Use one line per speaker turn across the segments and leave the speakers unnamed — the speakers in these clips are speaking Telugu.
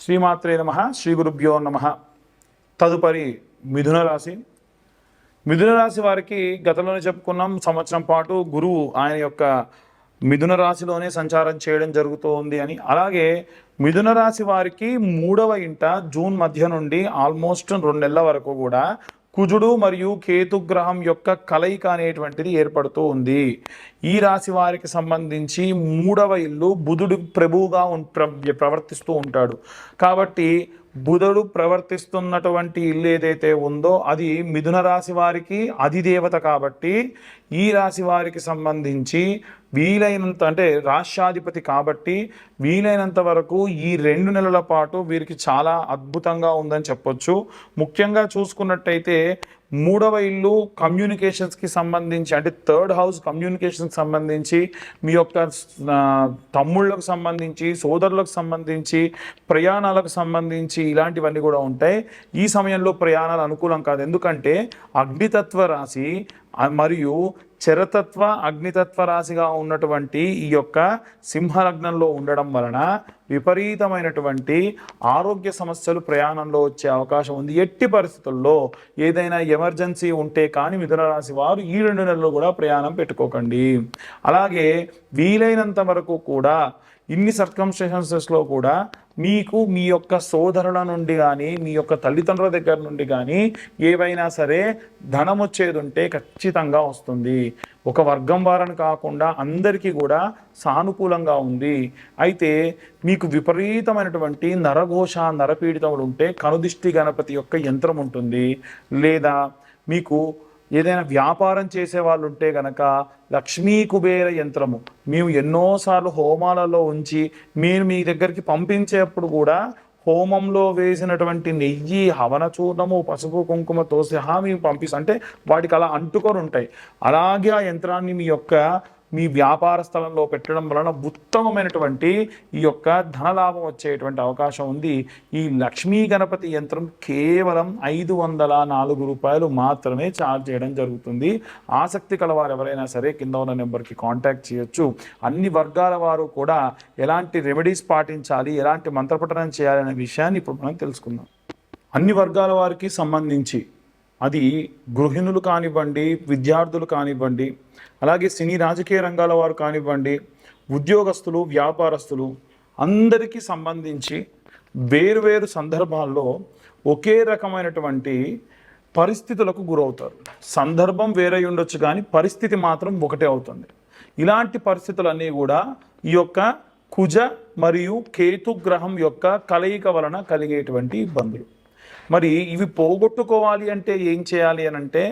శ్రీమాత్రే నమ శ్రీ గురుభ్యో నమ. తదుపరి మిథున రాశి. మిథున రాశి వారికి గతంలోనే చెప్పుకున్నాం సంవత్సరం పాటు గురువు ఆయన యొక్క మిథున రాశిలోనే సంచారం చేయడం జరుగుతూ ఉంది అని. అలాగే మిథున రాశి వారికి మూడవ ఇంట జూన్ మధ్య నుండి ఆల్మోస్ట్ రెండు నెలల వరకు కూడా కుజుడు మరియు కేతుగ్రహం యొక్క కలయిక అనేటువంటిది ఏర్పడుతూ ఉంది. ఈ రాశి వారికి సంబంధించి మూడవ ఇల్లు బుధుడు ప్రభువుగా ప్ర- ప్రవర్తిస్తూ ఉంటాడు. కాబట్టి బుధుడు ప్రవర్తిస్తున్నటువంటి ఇల్లు ఏదైతే ఉందో అది మిథున రాశి వారికి అధిదేవత కాబట్టి ఈ రాశి వారికి సంబంధించి వీలైనంత అంటే రాష్ట్రాధిపతి కాబట్టి వీలైనంత వరకు ఈ రెండు నెలల పాటు వీరికి చాలా అద్భుతంగా ఉందని చెప్పొచ్చు. ముఖ్యంగా చూసుకున్నట్టయితే మూడవ ఇల్లు కమ్యూనికేషన్స్కి సంబంధించి అంటే థర్డ్ హౌస్ కమ్యూనికేషన్కి సంబంధించి మీ యొక్క తమ్ముళ్ళకు సంబంధించి సోదరులకు సంబంధించి ప్రయాణాలకు సంబంధించి ఇలాంటివన్నీ కూడా ఉంటాయి. ఈ సమయంలో ప్రయాణాలు అనుకూలం కాదు. ఎందుకంటే అగ్నితత్వ రాశి మరియు చరతత్వ అగ్నితత్వ రాశిగా ఉన్నటువంటి ఈ యొక్క సింహలగ్నంలో ఉండడం వలన విపరీతమైనటువంటి ఆరోగ్య సమస్యలు ప్రయాణంలో వచ్చే అవకాశం ఉంది. ఎట్టి పరిస్థితుల్లో ఏదైనా ఎమర్జెన్సీ ఉంటే కానీ మిథున రాశి వారు ఈ రెండు నెలలు కూడా ప్రయాణం పెట్టుకోకండి. అలాగే వీలైనంత వరకు కూడా ఇన్ని సర్కమ్స్టేషన్సెస్లో కూడా మీకు మీ యొక్క సోదరుల నుండి కానీ మీ యొక్క తల్లిదండ్రుల దగ్గర నుండి కానీ ఏవైనా సరే ధనం వచ్చేది ఉంటే ఖచ్చితంగా వస్తుంది. ఒక వర్గం వారని కాకుండా అందరికీ కూడా సానుకూలంగా ఉంది. అయితే మీకు విపరీతమైనటువంటి నరఘోష నరపీడితములు ఉంటే కనుదిష్టి గణపతి యొక్క యంత్రం ఉంటుంది. లేదా మీకు ఏదైనా వ్యాపారం చేసే వాళ్ళు ఉంటే గనక లక్ష్మీ కుబేర యంత్రము మేము ఎన్నోసార్లు హోమాలలో ఉంచి మీరు మీ దగ్గరికి పంపించేప్పుడు కూడా హోమంలో వేసినటువంటి నెయ్యి హవన చూర్ణము పసుపు కుంకుమతో సహా మేము పంపిస్తాం. అంటే వాటికి అలా అంటుకొని ఉంటాయి. అలాగే ఆ యంత్రాన్ని మీ యొక్క మీ వ్యాపార స్థలంలో పెట్టడం వలన ఉత్తమమైనటువంటి ఈ యొక్క ధనలాభం వచ్చేటువంటి అవకాశం ఉంది. ఈ లక్ష్మీ గణపతి యంత్రం కేవలం ఐదు వందల నాలుగు రూపాయలు మాత్రమే ఛార్జ్ చేయడం జరుగుతుంది. ఆసక్తి కలవారు ఎవరైనా సరే కింద ఉన్న నెంబర్కి కాంటాక్ట్ చేయొచ్చు. అన్ని వర్గాల వారు కూడా ఎలాంటి రెమెడీస్ పాటించాలి ఎలాంటి మంత్రపఠనం చేయాలనే విషయాన్ని ఇప్పుడు మనం తెలుసుకుందాం. అన్ని వర్గాల వారికి సంబంధించి అది గృహిణులు కానివ్వండి విద్యార్థులు కానివ్వండి అలాగే సినీ రాజకీయ రంగాల వారు కానివ్వండి ఉద్యోగస్తులు వ్యాపారస్తులు అందరికీ సంబంధించి వేరువేరు సందర్భాల్లో ఒకే రకమైనటువంటి పరిస్థితులకు గురవుతారు. సందర్భం వేరే ఉండొచ్చు కానీ పరిస్థితి మాత్రం ఒకటే అవుతుంది. ఇలాంటి పరిస్థితులన్నీ కూడా ఈ యొక్క కుజ మరియు కేతు గ్రహం యొక్క కలయిక వలన కలిగేటువంటి ఇబ్బందులు. మరి ఇవి పోగొట్టుకోవాలి అంటే ఏం చేయాలి అని అంటే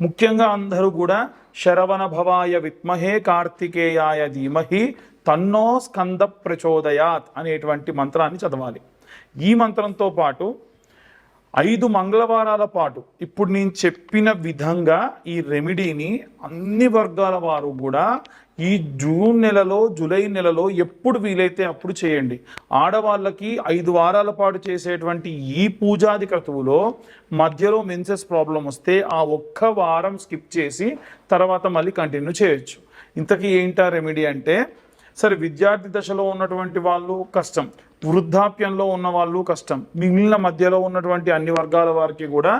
ముఖ్యంగా అందరూ కూడా శరవణ భవాయ విత్మహే కార్తికేయాయ ధీమహి తన్నో స్కంద ప్రచోదయాత్ అనేటువంటి మంత్రాన్ని చదవాలి. ఈ మంత్రంతో పాటు ఐదు మంగళవారాల పాటు ఇప్పుడు నేను చెప్పిన విధంగా ఈ రెమెడీని అన్ని వర్గాల వారు కూడా ఈ జూన్ నెలలో జూలై నెలలో ఎప్పుడు వీలైతే అప్పుడు చేయండి. ఆడవాళ్ళకి ఐదు వారాల పాటు చేసేటువంటి ఈ పూజాది క్రతువులో మధ్యలో మెన్సెస్ ప్రాబ్లం వస్తే ఆ ఒక్క వారం స్కిప్ చేసి తర్వాత మళ్ళీ కంటిన్యూ చేయొచ్చు. ఇంతకీ ఏంటా రెమెడీ అంటే సరే విద్యార్థి దశలో ఉన్నటువంటి వాళ్ళు కష్టం వృద్ధాప్యంలో ఉన్న వాళ్ళు కష్టం మిగిలిన మధ్యలో ఉన్నటువంటి అన్ని వర్గాల వారికి కూడా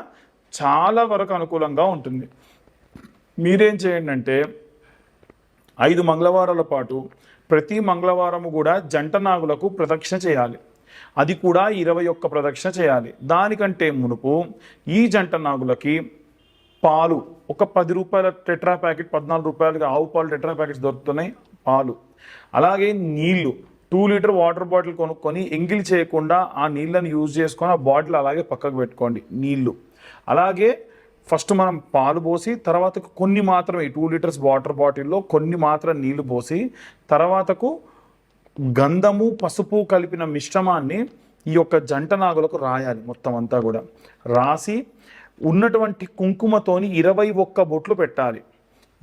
చాలా వరకు అనుకూలంగా ఉంటుంది. మీరేం చేయండి అంటే ఐదు మంగళవారాల పాటు ప్రతి మంగళవారము కూడా జంట నాగులకు ప్రదక్షిణ చేయాలి. అది కూడా ఇరవై ఒక్క ప్రదక్షిణ చేయాలి. దానికంటే మునుపు ఈ జంట నాగులకి పాలు ఒక పది రూపాయల టెట్రా ప్యాకెట్ పద్నాలుగు రూపాయలకి ఆవు పాలు టెట్రా ప్యాకెట్స్ దొరుకుతున్నాయి పాలు. అలాగే నీళ్ళు టూ లీటర్ వాటర్ బాటిల్ కొనుక్కొని ఎంగిల్ చేయకుండా ఆ నీళ్ళని యూజ్ చేసుకొని ఆ బాటిల్ అలాగే పక్కకు పెట్టుకోండి నీళ్ళు. అలాగే ఫస్ట్ మనం పాలు పోసి తర్వాత కొన్ని మాత్రమే టూ లీటర్స్ వాటర్ బాటిల్లో కొన్ని మాత్రం నీళ్ళు పోసి తర్వాతకు గంధము పసుపు కలిపిన మిశ్రమాన్ని ఈ యొక్క జంట నాగులకు రాయాలి మొత్తం అంతా కూడా. రాసి ఉన్నటువంటి కుంకుమతోని ఇరవై ఒక్క బొట్లు పెట్టాలి.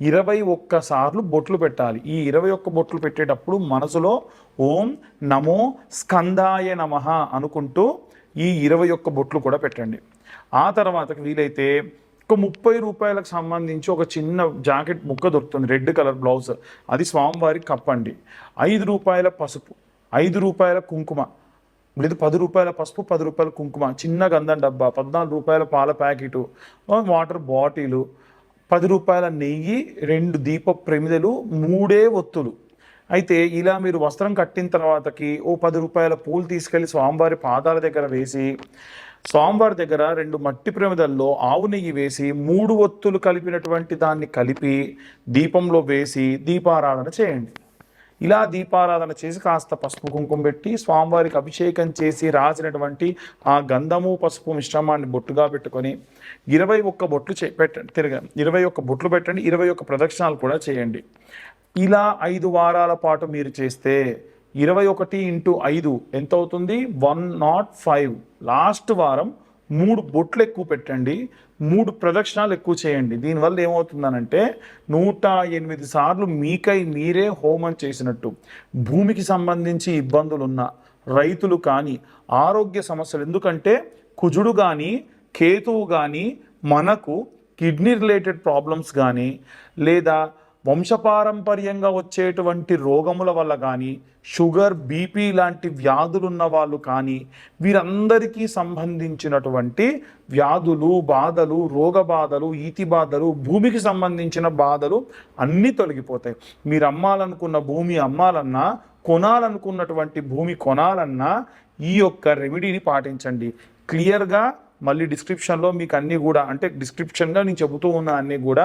ఇరవై ఒక్క సార్లు బొట్లు పెట్టాలి. ఈ ఇరవై ఒక్క బొట్లు పెట్టేటప్పుడు మనసులో ఓం నమో స్కందాయ నమః అనుకుంటూ ఈ ఇరవై ఒక్క బొట్లు కూడా పెట్టండి. ఆ తర్వాతకి వీలైతే ఒక ముప్పై రూపాయలకు సంబంధించి ఒక చిన్న జాకెట్ ముక్క దొరుకుతుంది రెడ్ కలర్ బ్లౌజ్. అది స్వామివారికి కప్పండి. ఐదు రూపాయల పసుపు ఐదు రూపాయల కుంకుమ. లేదు పది రూపాయల పసుపు పది రూపాయల కుంకుమ. చిన్న గంధం డబ్బా పద్నాలుగు రూపాయల పాల ప్యాకెటు వాటర్ బాటిలు పది రూపాయల నెయ్యి రెండు దీప ప్రమిదలు మూడే ఒత్తులు. అయితే ఇలా మీరు వస్త్రం కట్టిన తర్వాతకి ఓ పది రూపాయల పూలు తీసుకెళ్ళి స్వామివారి పాదాల దగ్గర వేసి స్వామివారి దగ్గర రెండు మట్టి ప్రమిదల్లో ఆవు నెయ్యి వేసి మూడు ఒత్తులు కలిపినటువంటి దాన్ని కలిపి దీపంలో వేసి దీపారాధన చేయండి. ఇలా దీపారాధన చేసి కాస్త పసుపు కుంకుమ పెట్టి స్వామివారికి అభిషేకం చేసి రాసినటువంటి ఆ గంధము పసుపు మిశ్రమాన్ని బొట్టుగా పెట్టుకొని ఇరవై ఒక్క బొట్లు చే పెట్టండి తిరగ ఇరవై ఒక్క బొట్లు పెట్టండి ఇరవై ఒక్క ప్రదక్షిణాలు కూడా చేయండి. ఇలా ఐదు వారాల పాటు మీరు చేస్తే ఇరవై ఒకటి ఇంటూ ఐదు ఎంత అవుతుంది వన్ నాట్ ఫైవ్. లాస్ట్ వారం మూడు బొట్లు ఎక్కువ పెట్టండి మూడు ప్రదక్షిణాలు ఎక్కువ చేయండి. దీనివల్ల ఏమవుతుందనంటే నూట ఎనిమిది సార్లు మీకై మీరే హోమం చేసినట్టు. భూమికి సంబంధించి ఇబ్బందులు ఉన్న రైతులు కానీ ఆరోగ్య సమస్యలు. ఎందుకంటే కుజుడు కానీ కేతువు కానీ మనకు కిడ్నీ రిలేటెడ్ ప్రాబ్లమ్స్ కానీ లేదా వంశపారంపర్యంగా వచ్చేటువంటి రోగముల వల్ల కానీ షుగర్ బీపీ లాంటి వ్యాధులున్న వాళ్ళు కానీ వీరందరికీ సంబంధించినటువంటి వ్యాధులు బాధలు రోగ బాధలు ఈతి బాధలు భూమికి సంబంధించిన బాధలు అన్నీ తొలగిపోతాయి. మీరు అమ్మాలనుకున్న భూమి అమ్మాలన్నా కొనాలనుకున్నటువంటి భూమి కొనాలన్నా ఈ యొక్క రెమెడీని పాటించండి. క్లియర్గా మళ్ళీ డిస్క్రిప్షన్లో మీకు అన్నీ కూడా అంటే డిస్క్రిప్షన్గా నేను చెబుతూ ఉన్న అన్నీ కూడా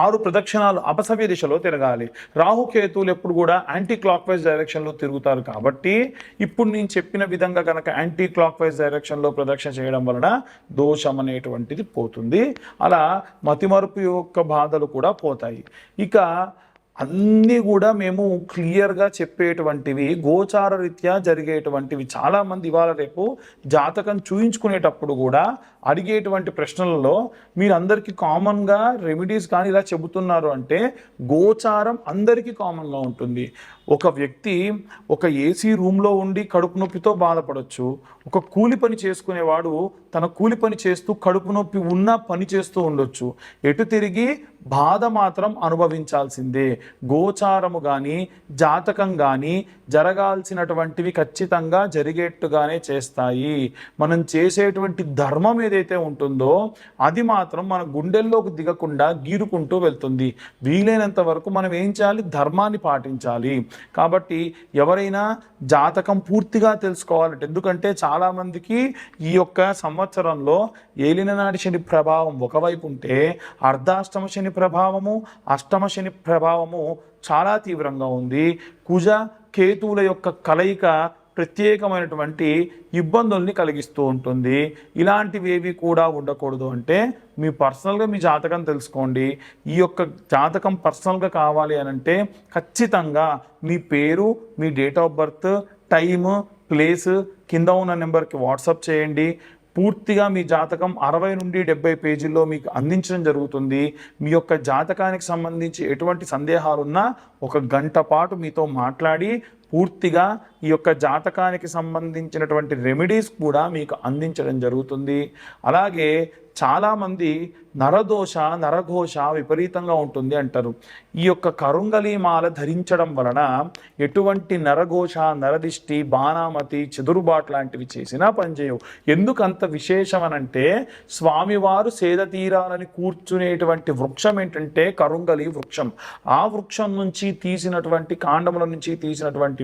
ఆరు ప్రదక్షిణాలు అపసవ్య దిశలో తిరగాలి. రాహుకేతువులు ఎప్పుడు కూడా యాంటీ క్లాక్ వైజ్ డైరెక్షన్లో తిరుగుతారు కాబట్టి ఇప్పుడు నేను చెప్పిన విధంగా కనుక యాంటీ క్లాక్ వైజ్ డైరెక్షన్లో ప్రదక్షిణ చేయడం వలన దోషం అనేటువంటిది పోతుంది. అలా మతిమరుపు యొక్క బాధలు కూడా పోతాయి. ఇక అన్నీ కూడా మేము క్లియర్గా చెప్పేటువంటివి గోచార రీత్యా జరిగేటువంటివి చాలామంది ఇవాళ రేపు జాతకం చూయించుకునేటప్పుడు కూడా అడిగేటువంటి ప్రశ్నలలో మీరు అందరికీ కామన్గా రెమెడీస్ కానీ ఇలా చెబుతున్నారు అంటే గోచారం అందరికీ కామన్గా ఉంటుంది. ఒక వ్యక్తి ఒక ఏసీ రూమ్లో ఉండి కడుపు నొప్పితో బాధపడవచ్చు ఒక కూలి పని చేసుకునేవాడు తన కూలి పని చేస్తూ కడుపు నొప్పి ఉన్న పని చేస్తూ ఉండొచ్చు. ఎటు తిరిగి బాధ మాత్రం అనుభవించాల్సిందే. గోచారము కానీ జాతకం కానీ జరగాల్సినటువంటివి ఖచ్చితంగా జరిగేట్టుగానే చేస్తాయి. మనం చేసేటువంటి ధర్మం ఏదైతే ఉంటుందో అది మాత్రం మన గుండెల్లోకి దిగకుండా గీరుకుంటూ వెళ్తుంది. వీలైనంత వరకు మనం ఏం చేయాలి? ధర్మాన్ని పాటించాలి. కాబట్టి ఎవరైనా జాతకం పూర్తిగా తెలుసుకోవాలంటే ఎందుకంటే చాలామందికి ఈ యొక్క సంవత్సరంలో ఏలిననాటి శని ప్రభావం ఒకవైపు ఉంటే అర్ధాష్టమ శని ప్రభావము అష్టమ శని ప్రభావము చాలా తీవ్రంగా ఉంది. కుజ కేతువుల యొక్క కలయిక ప్రత్యేకమైనటువంటి ఇబ్బందుల్ని కలిగిస్తూ ఉంటుంది. ఇలాంటివి ఏవి కూడా ఉండకూడదు అంటే మీ పర్సనల్గా మీ జాతకం తెలుసుకోండి. ఈ యొక్క జాతకం పర్సనల్గా కావాలి అని అంటే ఖచ్చితంగా మీ పేరు మీ date of birth time place కింద ఉన్న నెంబర్కి వాట్సాప్ చేయండి. పూర్తిగా మీ జాతకం అరవై నుండి డెబ్బై పేజీల్లో మీకు అందించడం జరుగుతుంది. మీ యొక్క జాతకానికి సంబంధించి ఎటువంటి సందేహాలున్నా ఒక గంట పాటు మీతో మాట్లాడి పూర్తిగా ఈ యొక్క జాతకానికి సంబంధించినటువంటి రెమెడీస్ కూడా మీకు అందించడం జరుగుతుంది. అలాగే చాలామంది నరదోష నరఘోష విపరీతంగా ఉంటుంది అంటారు. ఈ యొక్క కరుంగలి మాల ధరించడం వలన ఎటువంటి నరఘోష నరదిష్టి బాణామతి చెదురుబాటు లాంటివి చేసినా పనిచేయవు. ఎందుకు అంత విశేషం స్వామివారు సేద తీరాలని కూర్చునేటువంటి వృక్షం ఏంటంటే కరుంగలి వృక్షం. ఆ వృక్షం నుంచి తీసినటువంటి కాండముల నుంచి తీసినటువంటి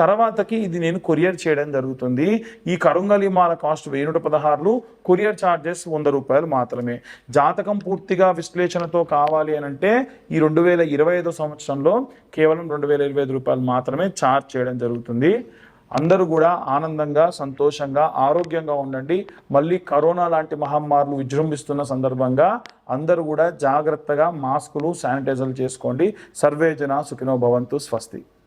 తర్వాతకి ఇది నేను కొరియర్ చేయడం జరుగుతుంది. ఈ కరుంగలి మాల కాస్ట్ వెయ్యి నూట పదహారులు కొరియర్ ఛార్జెస్ వంద రూపాయలు మాత్రమే. జాతకం పూర్తిగా విశ్లేషణతో కావాలి అని అంటే ఈ రెండు వేల ఇరవై ఐదో సంవత్సరంలో కేవలం రెండు వేల ఇరవై ఐదు రూపాయలు మాత్రమే ఛార్జ్ చేయడం జరుగుతుంది. అందరూ కూడా ఆనందంగా సంతోషంగా ఆరోగ్యంగా ఉండండి. మళ్ళీ కరోనా లాంటి మహమ్మారులు విజృంభిస్తున్న సందర్భంగా అందరూ కూడా జాగ్రత్తగా మాస్కులు శానిటైజర్లు చేసుకోండి. సర్వేజన సుఖినో భవంతు స్వస్తి.